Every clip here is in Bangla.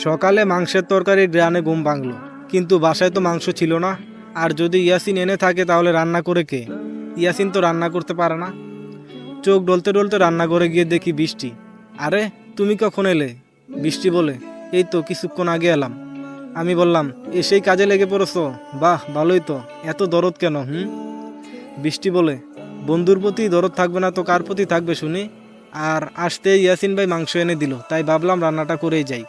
সকালে মাংসের তরকারি গ্রানে ঘুম ভাঙলো, কিন্তু বাসায় তো মাংস ছিল না। আর যদি ইয়াসিন এনে থাকে তাহলে রান্না করে কে? ইয়াসিন তো রান্না করতে পারে না। চোখ ডলতে ডলতে রান্না করে গিয়ে দেখি বৃষ্টি। আরে, তুমি কখন এলে? বৃষ্টি বলে। এই তো কিছুক্ষণ আগে এলাম। আমি বললাম এসেই কাজে লেগে পড়েছো? বাহ, ভালোই তো। এত দরদ কেন, হুম? বৃষ্টি বলে, বন্ধুর প্রতি দরদ থাকবে না তো কার প্রতি থাকবে শুনি? আর আসতে ইয়াসিন ভাই মাংস এনে দিল, তাই ভাবলাম রান্নাটা করেই যাই।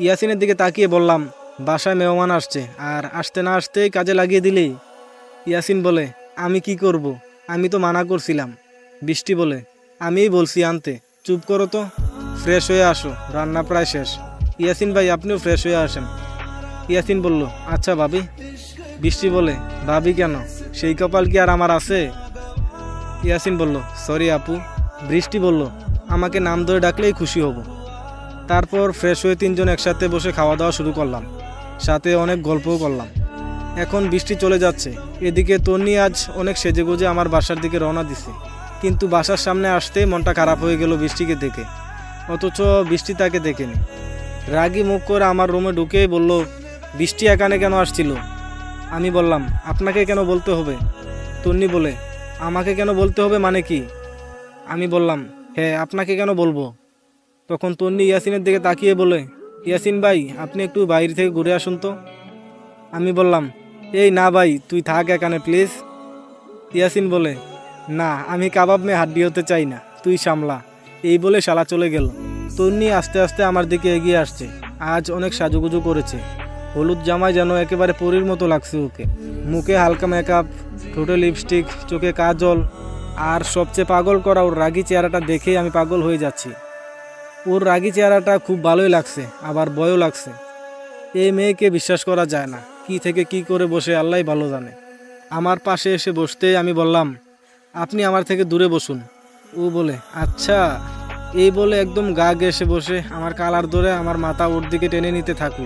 ইয়াসিনের দিকে তাকিয়ে বললাম, বাসায় মেহমান আসছে, আর আসতে না আসতেই কাজে লাগিয়ে দিলেই? ইয়াসিন বলে, আমি কি করব? আমি তো মানা করছিলাম। বৃষ্টি বলে, আমিই বলছি, আনতে, চুপ করো তো, ফ্রেশ হয়ে আসো, রান্না প্রায় শেষ। ইয়াসিন, ভাই, আপনিও ফ্রেশ হয়ে আসেন। ইয়াসিন বলল আচ্ছা ভাবি। বৃষ্টি বলে, ভাবি কেন? সেই কপাল কি আর আমার আছে? ইয়াসিন বলল, সরি আপু। বৃষ্টি বলল, আমাকে নাম ধরে ডাকলেই খুশি হব। তারপর ফ্রেশ হয়ে তিনজন একসাথে বসে খাওয়া দাওয়া শুরু করলাম। সাথে অনেক গল্পও করলাম। এখন বৃষ্টি চলে যাচ্ছে। এদিকে তন্নি আজ অনেক সেজেগুজে আমার বাসার দিকে রওনা দিছে। কিন্তু বাসার সামনে আসতেই মনটা খারাপ হয়ে গেল বৃষ্টিকে দেখে। অথচ বৃষ্টি তাকে দেখেনি। রাগি মুখ করে আমার রুমে ঢুকেই বলল, বৃষ্টি এখানে কেন আসছিল? আমি বললাম, আপনাকে কেন বলতে হবে? তন্নি বলে, আমাকে কেন বলতে হবে মানে কি? আমি বললাম হ্যাঁ আপনাকে কেন বলব? তখন তন্নি ইয়াসিনের দিকে তাকিয়ে বলে, ইয়াসিন ভাই, আপনি একটু বাইরে থেকে ঘুরে আসুন তো। আমি বললাম, এই না ভাই, তুই থাক এখানে, প্লিজ। ইয়াসিন বলে, না, আমি কাবাব মেয়ে হাড্ডি হতে চাই না, তুই সামলা। এই বলে শালা চলে গেল। তন্নি আস্তে আস্তে আমার দিকে এগিয়ে আসছে। আজ অনেক সাজুগুজু করেছে। হলুদ জামায় যেন একেবারে পরীর মতো লাগছে ওকে। মুখে হালকা মেকআপ ঠোঁটে লিপস্টিক চোখে কাজল, আর সবচেয়ে পাগল করা ওর রাগি চেহারাটা দেখেই আমি পাগল হয়ে যাচ্ছি। ওর রাগি চেহারাটা খুব ভালোই লাগছে, আবার ভয়ও লাগছে। এই মেয়েকে বিশ্বাস করা যায় না, কি থেকে কি করে বসে আল্লাহ ভালো জানে। আমার পাশে এসে বসতেই আমি বললাম, আপনি আমার থেকে দূরে বসুন। ও বলে আচ্ছা। এই বলে একদম গা ঘেসে বসে আমার কালার ধরে আমার মাথা ওর দিকে টেনে নিতে থাকল।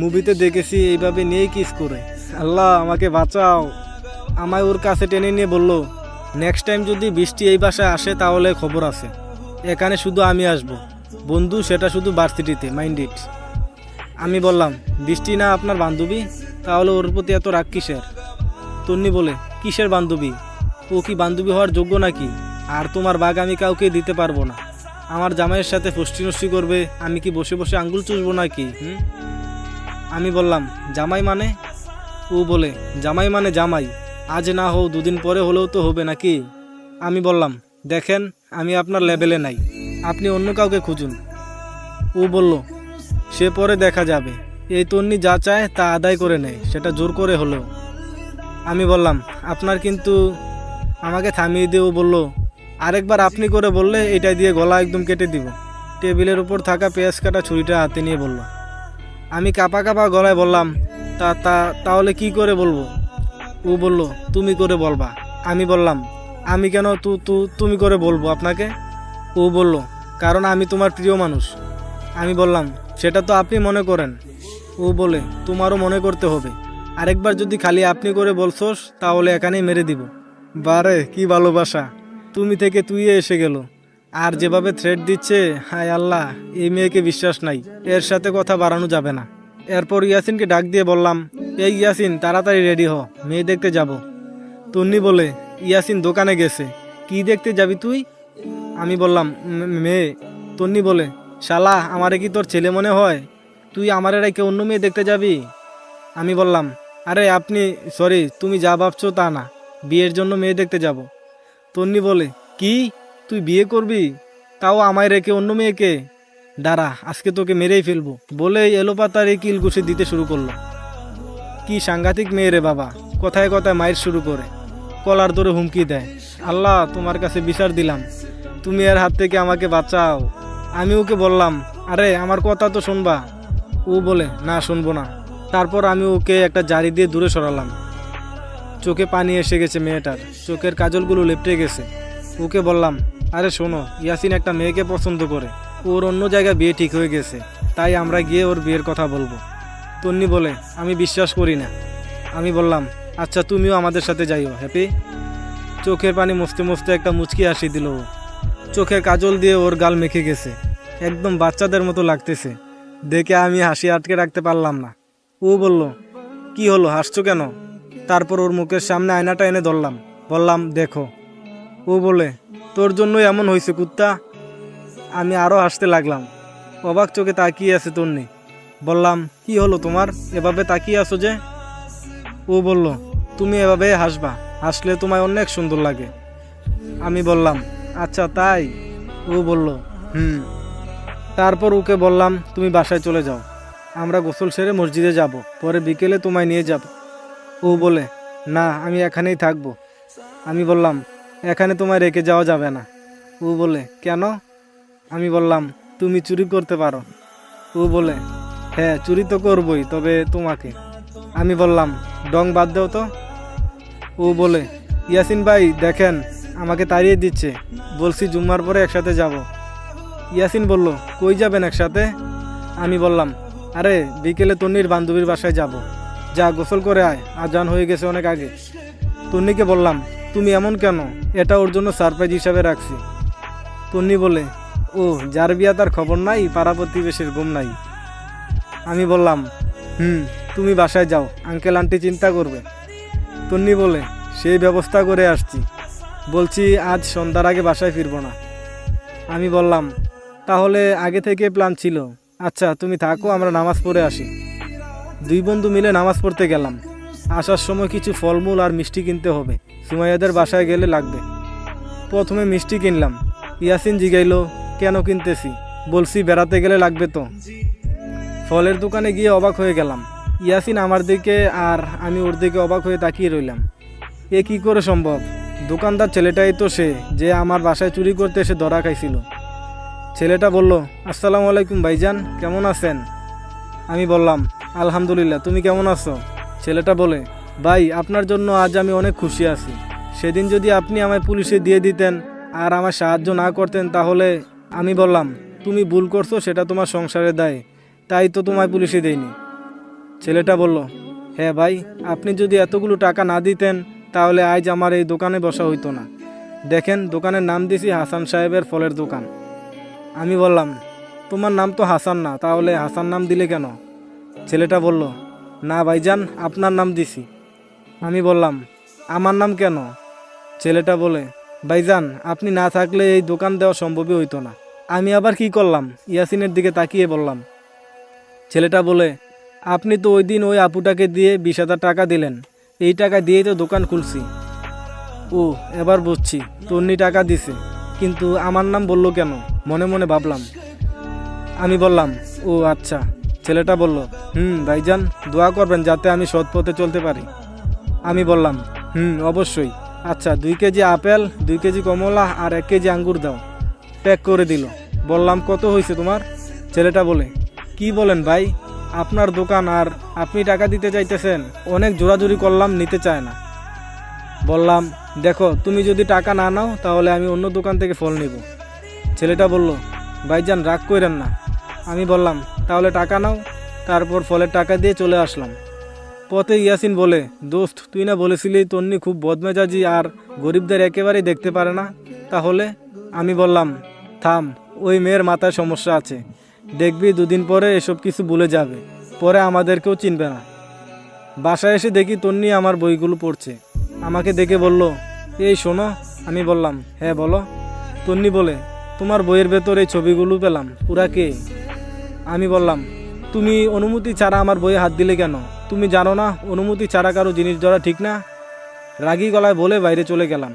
মুভিতে দেখেছি এইভাবে নিয়েই কিস করে। আল্লাহ, আমাকে বাঁচাও। আমায় ওর কাছে টেনে নিয়ে বলল নেক্সট টাইম যদি বৃষ্টি এই বাসায় আসে তাহলে খবর আছে। এখানে শুধু আমি আসব। বন্ধু, সেটা শুধু ভার্সিটিতে, মাইন্ড ইট। আমি বললাম বৃষ্টি না আপনার বান্ধবী? তাহলে ওর প্রতি এত রাগ কিসের? তন্নি বলে, কিসের বান্ধবী? ও কি বান্ধবী হওয়ার যোগ্য নাকি? আর তোমার বাঘ আমি কাউকে দিতে পারব না। আমার জামাইয়ের সাথে ফষ্টি করবে, আমি কি বসে বসে আঙ্গুল চুষবো নাকি? হুম? আমি বললাম, জামাই মানে? ও বলে, জামাই মানে জামাই। আজ না হোক দুদিন পরে হলেও তো হবে নাকি? আমি বললাম, দেখেন আমি আপনার লেভেলে নাই। আপনি অন্য কাউকে খুঁজুন। ও বলল, সে পরে দেখা যাবে। এই তন্নি যা চায় তা আদায় করে নেয়, সেটা জোর করে হলেও। আমি বললাম, আপনার কিন্তু আমাকে থামিয়ে দিয়ে ও বলল, আরেকবার আপনি করে বললে এটা দিয়ে গলা একদম কেটে দিব। টেবিলের উপর থাকা পেঁয়াজ কাটা ছুরিটা হাতে নিয়ে বলল। আমি কাপা কাপা গলায় বললাম, তা তা, তাহলে কি করে বলব? ও বলল, তুমি করে বলবা। আমি বললাম আমি কেন তু তু, তুমি করে বলব আপনাকে? ও বলল, কারণ আমি তোমার প্রিয় মানুষ। আমি বললাম, সেটা তো আপনি মনে করেন। ও বলে, তোমারও মনে করতে হবে। আরেকবার যদি খালি আপনি করে বলছোস, তাহলে এখানেই মেরে দিব। বারে, কি ভালোবাসা। তুমি থেকে তুই এসে গেল। আর যেভাবে থ্রেড দিচ্ছে, হায় আল্লাহ, এই মেয়েকে বিশ্বাস নাই। এর সাথে কথা বাড়ানো যাবে না। এরপর ইয়াসিনকে ডাক দিয়ে বললাম, এই ইয়াসিন, তাড়াতাড়ি রেডি হ, মেয়ে দেখতে যাব। তন্নি বলে ইয়াসিন দোকানে গেছে। কি দেখতে যাবি তুই? আমি বললাম মেয়ে, তন্নি বলে, শালা, আমারে কি তোর ছেলে মনে হয়? তুই আমার রেখে অন্য মেয়ে দেখতে যাবি? আমি বললাম, আরে আপনি, সরি, তুমি যা ভাবছ তা না, বিয়ের জন্য মেয়ে দেখতে যাব। তন্নি বলে, কি? তুই বিয়ে করবি? তাও আমায় রেখে অন্য মেয়েকে? দাঁড়া, আজকে তোকে মেরেই ফেলব। বলে এলোপাতার এই কিল ঘুষে দিতে শুরু করল। কি সাংঘাতিক মেয়ে রে বাবা। কথায় কথায় মায়ের শুরু করে। কলার ধরে হুমকি দেয়। আল্লাহ, তোমার কাছে বিচার দিলাম। তুমি এর হাত থেকে আমাকে বাঁচাও। আমি ওকে বললাম, আরে, আমার কথা তো শুনবা। ও বলে, না, শুনব না। তারপর আমি ওকে একটা জারি দিয়ে দূরে সরালাম। চোখে পানি এসে গেছে মেয়েটার। চোখের কাজলগুলো লেপটে গেছে। ওকে বললাম, আরে, শোনো, ইয়াসিন একটা মেয়েকে পছন্দ করে। ওর অন্য জায়গায় বিয়ে ঠিক হয়ে গেছে। তাই আমরা গিয়ে ওর বিয়ের কথা বলব। তন্নি বলে, আমি বিশ্বাস করি না। আমি বললাম আচ্ছা তুমিও আমাদের সাথে যাইও, হ্যাপি? চোখের পানি মুছতে মুছতে একটা মুচকি হাসি দিল চোখের কাজল দিয়ে ওর গাল মেখে গেছে। একদম বাচ্চাদের মতো লাগতেছে। দেখে আমি হাসি আটকে রাখতে পারলাম না। ও বলল, কি হলো, হাসছো কেন? তারপর ওর মুখের সামনে আয়নাটা এনে ধরলাম। বললাম, দেখো। ও বলে, তোর জন্যই এমন হয়েছে কুত্তা? আমি আরও হাসতে লাগলাম। অবাক চোখে তাকিয়ে আছে তন্নি। বললাম, কি হলো তোমার? এভাবে তাকিয়ে আছো যে? ও বলল, তুমি এভাবে হাসবা, হাসলে তোমায় অনেক সুন্দর লাগে। আমি বললাম আচ্ছা তাই? ও বলল, হুম। তারপর ওকে বললাম, তুমি বাসায় চলে যাও, আমরা গোসল সেরে মসজিদে যাব, পরে বিকেলে তোমায় নিয়ে যাব। ও বলে, না, আমি এখানেই থাকব। আমি বললাম, এখানে তোমায় রেখে যাওয়া যাবে না। ও বলে, কেন? আমি বললাম, তুমি চুরি করতে পারো। ও বলে হ্যাঁ চুরি তো করবই, তবে তোমাকে। আমি বললাম ডং বাদ দাও তো। ও বলে, ইয়াসিন ভাই, দেখেন, আমাকে তাড়িয়ে দিচ্ছে। বলছি জুম্মার পরে একসাথে যাব। ইয়াসিন বলল, কই যাবেন একসাথে? আমি বললাম, আরে, বিকেলে তন্নির বান্ধবীর বাসায় যাব। যা গোসল করে আয়, আজান হয়ে গেছে অনেক আগে। তন্নিকে বললাম, তুমি এমন কেন? এটা ওর জন্য সারপ্রাইজ হিসাবে রাখছি। তন্নি বলে, ও, যার বিয়া তার খবর নাই, পাড়া প্রতিবেশীর ঘুম নাই। আমি বললাম, হুম তুমি বাসায় যাও আঙ্কেল আন্টি চিন্তা করবে। তন্নি বলে, সেই ব্যবস্থা করে আসছি। বলছি, আজ সন্ধ্যার আগে বাসায় ফিরবো না। আমি বললাম, তাহলে আগে থেকে প্ল্যান ছিল। আচ্ছা তুমি থাকো, আমরা নামাজ পড়ে আসি। দুই বন্ধু মিলে নামাজ পড়তে গেলাম। আসার সময় কিছু ফলমূল আর মিষ্টি কিনতে হবে। সুমাইয়াদের বাসায় গেলে লাগবে। প্রথমে মিষ্টি কিনলাম। ইয়াসিন জিগাইলো, কেন কিনতেছি? বলছি, বেড়াতে গেলে লাগবে তো। ফলের দোকানে গিয়ে অবাক হয়ে গেলাম। ইয়াসিন আমার দিকে আর আমি ওর দিকে অবাক হয়ে তাকিয়ে রইলাম। এ কি করে সম্ভব? দোকানদার ছেলেটাই তো সে, যে আমার বাসায় চুরি করতে এসে ধরা খাইছিল। ছেলেটা বলল, আসসালামু আলাইকুম ভাইজান, কেমন আছেন? আমি বললাম, আলহামদুলিল্লাহ, তুমি কেমন আছো? ছেলেটা বলে, ভাই, আপনার জন্য আজ আমি অনেক খুশি আছি। সেদিন যদি আপনি আমায় পুলিশে দিয়ে দিতেন আর আমার সাহায্য না করতেন তাহলে আমি বললাম, তুমি ভুল করছ, সেটা তোমার সংসারে দেয়। তাই তো তোমায় পুলিশে দেয়নি ছেলেটা বলল হ্যাঁ ভাই, আপনি যদি এতগুলো টাকা না দিতেন, তাহলে আজ আমার এই দোকানে বসা হইতো না। দেখেন, দোকানের নাম দিছি হাসান সাহেবের ফলের দোকান। আমি বললাম, তোমার নাম তো হাসান না, তাহলে হাসান নাম দিলে কেন? ছেলেটা বলল, না ভাইজান, আপনার নাম দিছি। আমি বললাম, আমার নাম কেন? ছেলেটা বলে, ভাইজান, আপনি না থাকলে এই দোকান দেওয়া সম্ভবই হইতো না। আমি আবার কি করলাম? ইয়াসিনের দিকে তাকিয়ে বললাম। ছেলেটা বলে আপনি তো ওই দিন ওই আপুটাকে দিয়ে বিশ হাজার টাকা দিলেন। এই টাকা দিয়েই তো দোকান খুলছি। ও, এবার বুঝছি, তন্নি টাকা দিছে। কিন্তু আমার নাম বলল কেন? মনে মনে ভাবলাম। আমি বললাম, ও আচ্ছা ছেলেটা বলল, হুম, ভাইজান, দোয়া করবেন যাতে আমি সৎ পথে চলতে পারি। আমি বললাম, হুম, অবশ্যই। আচ্ছা দুই কেজি আপেল, দুই কেজি কমলা আর এক কেজি আঙ্গুর দাও। প্যাক করে দিল। বললাম, কত হয়েছে তোমার? ছেলেটা বলে, কি বলেন ভাই? আপনার দোকান আর আপনি টাকা দিতে চাইতেছেন, অনেক জোরাজুরি করলাম, নিতে চায় না। বললাম, দেখো, তুমি যদি টাকা না নাও, তাহলে আমি অন্য দোকান থেকে ফল নেব। ছেলেটা বলল, ভাইজান, রাগ করেন না। আমি বললাম, তাহলে টাকা নাও। তারপর ফলের টাকা দিয়ে চলে আসলাম। পথে ইয়াসিন বলে, দোস্ত, তুই না বলেছিলি তন্নি খুব বদমেজাজি আর গরিবদের একেবারেই দেখতে পারে না? তাহলে? আমি বললাম, থাম, ওই মেয়ের মাথায় সমস্যা আছে। দেখবি দুদিন পরে এসব কিছু ভুলে যাবে। পরে আমাদেরকেও চিনবে না। বাসায় এসে দেখি তন্নি আমার বইগুলো পড়ছে। আমাকে দেখে বলল, এই শোনো। আমি বললাম হ্যাঁ বলো। তন্নি বলে, তোমার বইয়ের ভেতর এই ছবিগুলো পেলাম। পুরা কে? আমি বললাম, তুমি অনুমতি ছাড়া আমার বইয়ে হাত দিলে কেন? তুমি জানো না, অনুমতি ছাড়া কারও জিনিস ধরা ঠিক না? রাগী গলায় বলে বাইরে চলে গেলাম।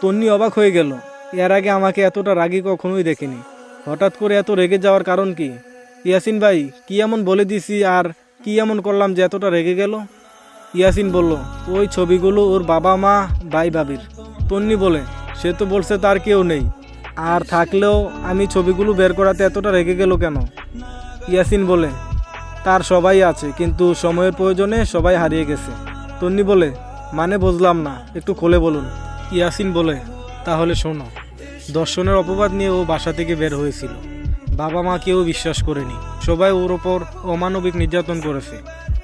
তন্নি অবাক হয়ে গেল, এর আগে আমাকে এতটা রাগী কখনোই দেখিনি। হঠাৎ করে এত রেগে যাওয়ার কারণ কি? ইয়াসিন ভাই, কি এমন বলে দিছি আর কি এমন করলাম যে এতটা রেগে গেল? ইয়াসিন বলল, ওই ছবিগুলো ওর বাবা মা, ভাই ভাবির। তন্নি বলে, সে তো বলছে তার কেউ নেই। আর থাকলেও আমি ছবিগুলো বের করাতে এতটা রেগে গেল কেন? ইয়াসিন বলে, তার সবাই আছে, কিন্তু সময়ের প্রয়োজনে সবাই হারিয়ে গেছে। তন্নি বলে মানে বুঝলাম না, একটু খোলে বলুন। ইয়াসিন বলে, তাহলে শোনো। দর্শনের অপবাদ নিয়ে ও বাসা থেকে বের হয়েছিল। বাবা মা কেউ বিশ্বাস করেনি। সবাই ওর ওপর অমানবিক নির্যাতন করেছে।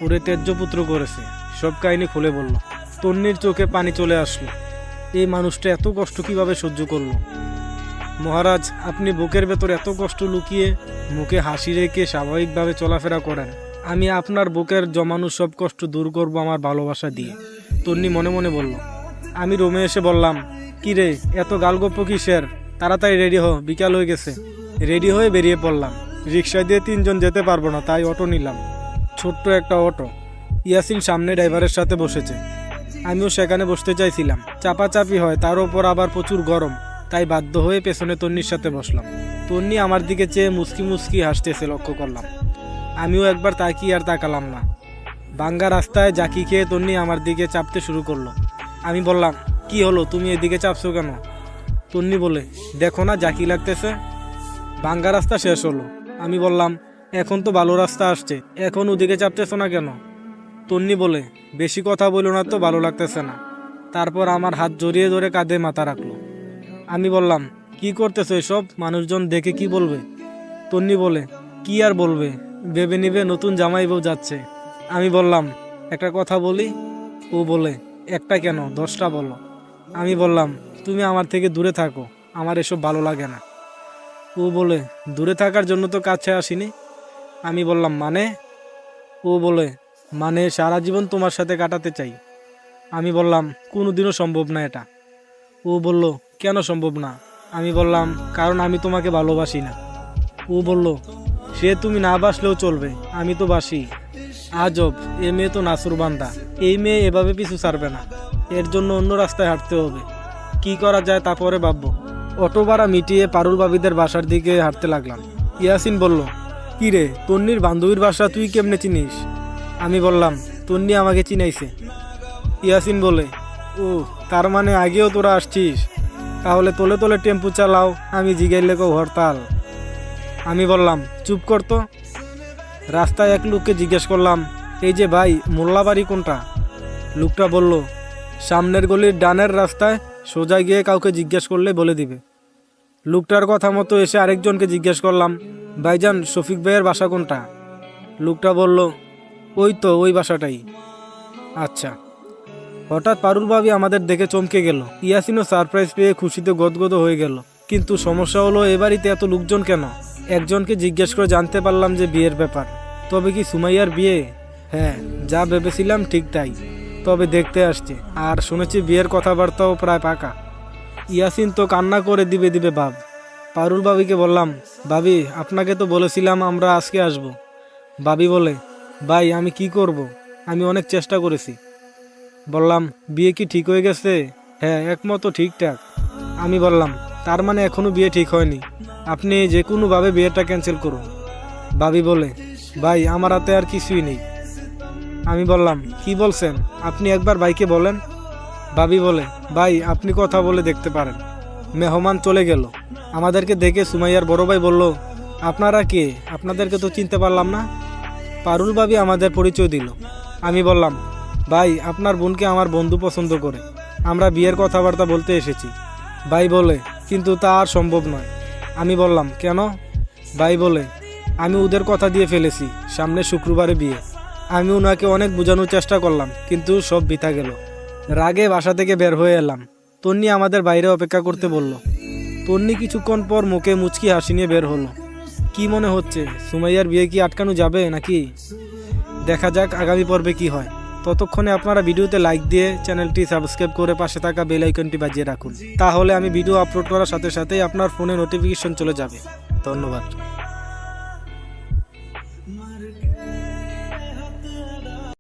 ওরে ত্যায্যপুত্র করেছে। সব কাহিনী খুলে বলল। তন্নির চোখে পানি চলে আসলো। এই মানুষটা এত কষ্ট কীভাবে সহ্য করল? মহারাজ, আপনি বুকের ভেতর এত কষ্ট লুকিয়ে মুখে হাসি রেখে স্বাভাবিকভাবে চলাফেরা করেন। আমি আপনার বুকের জমানো সব কষ্ট দূর করব আমার ভালোবাসা দিয়ে। তন্নি মনে মনে বলল, আমি রুমে এসে বললাম কি রে এত গালগপ্প কিসের? তাড়াতাড়ি রেডি হো, বিকাল হয়ে গেছে। রেডি হয়ে বেরিয়ে পড়লাম। রিক্সা দিয়ে তিনজন যেতে পারব না, তাই অটো নিলাম। ছোট্ট একটা অটো। ইয়াসিন সামনে ড্রাইভারের সাথে বসেছে। আমিও সেখানে বসতে চাইছিলাম। চাপাচাপি হয়, তার ওপর আবার প্রচুর গরম। তাই বাধ্য হয়ে পেছনে তন্নির সাথে বসলাম। তন্নি আমার দিকে চেয়ে মুসকি মুসকি হাসতেছে, লক্ষ্য করলাম। আমিও একবার তাকিয়ে আর তাকালাম না। বাঙ্গা রাস্তায় জাকি খেয়ে তন্নি আমার দিকে চাপতে শুরু করল। আমি বললাম কি হলো? তুমি এদিকে চাপছো কেন? তন্নি বলে, দেখো না যা জাকি লাগতেছে। বাঙ্গা রাস্তা শেষ হলো। আমি বললাম, এখন তো ভালো রাস্তা আসছে। এখন ওদিকে চাপতেছো না কেন? তন্নি বলে, বেশি কথা বলো না তো ভালো লাগতেছে না। তারপর আমার হাত জড়িয়ে ধরে কাঁধে মাথা রাখল। আমি বললাম, কি করতেছো এসব? মানুষজন দেখে কি বলবে? তন্নি বলে, কি আর বলবে? ভেবে নিবে নতুন জামাই বউ যাচ্ছে। আমি বললাম, একটা কথা বলি? ও বলে, একটা কেন? দশটা বলো। আমি বললাম, তুমি আমার থেকে দূরে থাকো, আমার এসব ভালো লাগে না। ও বলে, দূরে থাকার জন্য তো কাছে আসিনি। আমি বললাম মানে? ও বলে মানে সারা জীবন তোমার সাথে কাটাতে চাই। আমি বললাম, কোনোদিনও সম্ভব না এটা। ও বলল, কেন সম্ভব না? আমি বললাম, কারণ আমি তোমাকে ভালোবাসি না। ও বলল, সে তুমি না বাসলেও চলবে, আমি তো বাসি। আজব, এ মেয়ে তো নাসুর বান্দা, এই মেয়ে এভাবে পিছু ছাড়বে না। এর জন্য অন্য রাস্তায় হাঁটতে হবে। কি করা যায় তা পরে ভাববো। অটো ভাড়া মিটিয়ে পারুল বাবিদের বাসার দিকে হাঁটতে লাগলাম। ইয়াসিন বলল, কি রে, তন্নির বান্ধবীর বাসা তুই কেমনে চিনিস? আমি বললাম, তন্নি আমাকে চিনাইছে। ইয়াসিন বলে, ও, তার মানে আগেও তোরা আসছিস? তাহলে তোলে তোলে টেম্পু চালাও, আমি জিগাইলে কো হরতাল। আমি বললাম, চুপ করতো রাস্তায় এক লোককে জিজ্ঞেস করলাম, এই যে ভাই, মোল্লাবাড়ি কোনটা? লোকটা বলল সামনের গলির ডানের রাস্তায় সোজা গিয়ে কাউকে জিজ্ঞেস করলে বলে দিবে। লোকটার কথা মতো এসে আরেকজনকে জিজ্ঞেস করলাম, ভাইজান, শফিক ভাইয়ের বাসা কোনটা? লোকটা বলল, ওই তো, ওই বাসাটাই। আচ্ছা। হঠাৎ পারুল ভাবি আমাদের দেখে চমকে গেল। ইয়াসিনও সারপ্রাইজ পেয়ে খুশিতে গদগদ হয়ে গেল। কিন্তু সমস্যা হলো, এ বাড়িতে এত লোকজন কেন? একজনকে জিজ্ঞেস করে জানতে পারলাম যে বিয়ের ব্যাপার। তবে কি সুমাইয়ার বিয়ে? হ্যাঁ যা ভেবেছিলাম ঠিক তাই। তবে দেখতে আসছে। আর শুনেছি বিয়ের কথাবার্তাও প্রায় পাকা। ইয়াসিন তো কান্না করে দিবে দিবে ভাব পারুল বাবিকে বললাম, বাবি, আপনাকে তো বলেছিলাম আমরা আজকে আসব। বাবি বলে, ভাই, আমি কি করব? আমি অনেক চেষ্টা করেছি। বললাম, বিয়ে কি ঠিক হয়ে গেছে? হ্যাঁ একমত ঠিকঠাক। আমি বললাম, তার মানে এখনও বিয়ে ঠিক হয়নি। আপনি যে কোনোভাবে বিয়েটা ক্যান্সেল করুন। বাবি বলে, ভাই, আমার হাতে আর কিছুই নেই। আমি বললাম, কি বলছেন? আপনি একবার ভাইকে বলেন। ভাবি বলে, ভাই, আপনি কথা বলে দেখতে পারেন। মেহমান চলে গেল। আমাদেরকে দেখে সুমাইয়ার বড় ভাই বলল, আপনারা কে? আপনাদেরকে তো চিনতে পারলাম না। পারুল ভাবি আমাদের পরিচয় দিল। আমি বললাম, ভাই, আপনার বোনকে আমার বন্ধু পছন্দ করে। আমরা বিয়ের কথাবার্তা বলতে এসেছি। ভাই বলে, কিন্তু তা আর সম্ভব নয়। আমি বললাম, কেন? ভাই বলে, আমি ওদের কথা দিয়ে ফেলেছি, সামনে শুক্রবারে বিয়ে। আমি ওনাকে অনেক বোঝানোর চেষ্টা করলাম, কিন্তু সব বৃথা গেল। রাগে বাসা থেকে বের হয়ে এলাম। তন্নি আমাদের বাইরে অপেক্ষা করতে বলল, তন্নি কিছুক্ষণ পর মুখে মুচকি হাসি নিয়ে বের হলো। কি মনে হচ্ছে, সুমাইয়ার বিয়ে কি আটকানো যাবে নাকি? দেখা যাক আগামী পর্বে কি হয়। ততক্ষণে আপনারা ভিডিওতে লাইক দিয়ে চ্যানেলটি সাবস্ক্রাইব করে পাশে থাকা বেল আইকনটি বাজিয়ে রাখুন। তাহলে আমি ভিডিও আপলোড করার সাথে সাথেই আপনার ফোনে নোটিফিকেশন চলে যাবে। ধন্যবাদ।